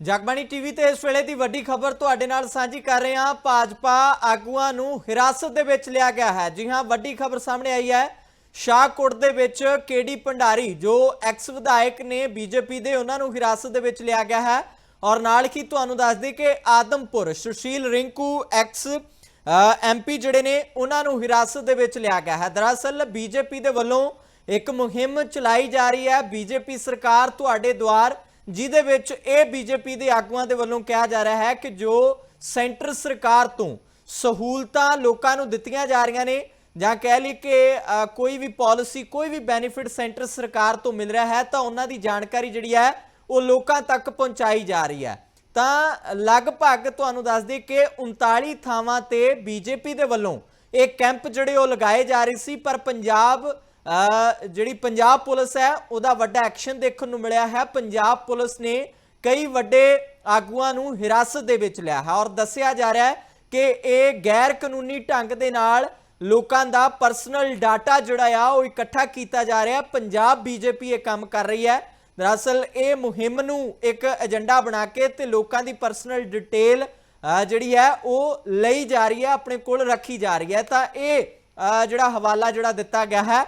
Jagbani TV ਤੇ ਇਸ ਵੇਲੇ ਦੀ ਵੱਡੀ ਖਬਰ ਤੁਹਾਡੇ ਨਾਲ ਸਾਂਝੀ ਕਰ ਰਹੇ ਹਾਂ। ਭਾਜਪਾ ਆਗੂਆਂ ਨੂੰ ਹਿਰਾਸਤ ਦੇ ਵਿੱਚ ਲਿਆ ਗਿਆ ਹੈ। ਜੀ ਹਾਂ, ਵੱਡੀ ਖਬਰ ਸਾਹਮਣੇ ਆਈ ਹੈ। ਸ਼ਾਹਕੋਟ ਦੇ ਵਿੱਚ ਕੇਡੀ ਭੰਡਾਰੀ, ਜੋ ਐਕਸ ਵਿਧਾਇਕ ਨੇ ਬੀਜੇਪੀ ਦੇ, ਉਹਨਾਂ ਨੂੰ ਹਿਰਾਸਤ ਦੇ ਵਿੱਚ ਲਿਆ ਗਿਆ ਹੈ। ਔਰ ਨਾਲ ਹੀ ਤੁਹਾਨੂੰ ਦੱਸ ਦਈਏ ਕਿ ਆਦਮਪੁਰ ਸੁਸ਼ੀਲ ਰਿੰਕੂ ਐਕਸ ਐਮਪੀ ਜਿਹੜੇ ਨੇ, ਉਹਨਾਂ ਨੂੰ ਹਿਰਾਸਤ ਦੇ ਵਿੱਚ ਲਿਆ ਗਿਆ ਹੈ। ਦਰਅਸਲ ਬੀਜੇਪੀ ਦੇ ਵੱਲੋਂ ਇੱਕ ਮੁਹਿੰਮ ਚਲਾਈ ਜਾ ਰਹੀ ਹੈ। ਬੀਜੇਪੀ ਸਰਕਾਰ ਤੁਹਾਡੇ ਦੁਆਰ ਜਿਹਦੇ ਵਿੱਚ ਇਹ ਬੀਜੇਪੀ ਦੇ ਆਗੂਆਂ ਦੇ ਵੱਲੋਂ ਕਿਹਾ ਜਾ ਰਿਹਾ ਹੈ ਕਿ ਜੋ ਸੈਂਟਰ ਸਰਕਾਰ ਤੋਂ ਸਹੂਲਤਾਂ ਲੋਕਾਂ ਨੂੰ ਦਿੱਤੀਆਂ ਜਾ ਰਹੀਆਂ ਨੇ, ਜਾਂ ਕਹਿ ਲਈ ਕਿ ਕੋਈ ਵੀ ਪਾਲਿਸੀ, ਕੋਈ ਵੀ ਬੈਨੀਫਿਟ ਸੈਂਟਰ ਸਰਕਾਰ ਤੋਂ ਮਿਲ ਰਿਹਾ ਹੈ, ਤਾਂ ਉਹਨਾਂ ਦੀ ਜਾਣਕਾਰੀ ਜਿਹੜੀ ਹੈ, ਉਹ ਲੋਕਾਂ ਤੱਕ ਪਹੁੰਚਾਈ ਜਾ ਰਹੀ ਹੈ। ਤਾਂ ਲਗਭਗ ਤੁਹਾਨੂੰ ਦੱਸ ਦਈਏ ਕਿ 39 ਥਾਵਾਂ ਤੇ ਬੀਜੇਪੀ ਦੇ ਵੱਲੋਂ ਇਹ ਕੈਂਪ ਜਿਹੜੇ ਉਹ ਲਗਾਏ ਜਾ ਰਹੇ ਸੀ, ਪਰ ਪੰਜਾਬ ਜਿਹੜੀ ਪੰਜਾਬ ਪੁਲਿਸ ਹੈ, ਉਹਦਾ ਵੱਡਾ ਐਕਸ਼ਨ ਦੇਖਣ ਨੂੰ ਮਿਲਿਆ ਹੈ। ਪੰਜਾਬ ਪੁਲਿਸ ਨੇ ਕਈ ਵੱਡੇ ਆਗੂਆਂ ਨੂੰ ਹਿਰਾਸਤ ਦੇ ਵਿੱਚ ਲਿਆ ਹੈ ਔਰ ਦੱਸਿਆ ਜਾ ਰਿਹਾ ਹੈ ਕਿ ਇਹ ਗੈਰ ਕਾਨੂੰਨੀ ਢੰਗ ਦੇ ਨਾਲ ਲੋਕਾਂ ਦਾ ਪਰਸਨਲ ਡਾਟਾ ਜਿਹੜਾ ਆ, ਉਹ ਇਕੱਠਾ ਕੀਤਾ ਜਾ ਰਿਹਾ ਹੈ। ਪੰਜਾਬ ਬੀਜੇਪੀ ਇਹ ਕੰਮ ਕਰ ਰਹੀ ਹੈ। ਦਰਅਸਲ ਇਹ ਮੁਹਿੰਮ ਨੂੰ ਇੱਕ ਏਜੰਡਾ ਬਣਾ ਕੇ ਤੇ ਲੋਕਾਂ ਦੀ ਪਰਸਨਲ ਡਿਟੇਲ ਜਿਹੜੀ ਹੈ, ਉਹ ਲਈ ਜਾ ਰਹੀ ਹੈ, ਆਪਣੇ ਕੋਲ ਰੱਖੀ ਜਾ ਰਹੀ ਹੈ। ਤਾਂ ਇਹ ਜਿਹੜਾ ਹਵਾਲਾ ਜਿਹੜਾ ਦਿੱਤਾ ਗਿਆ ਹੈ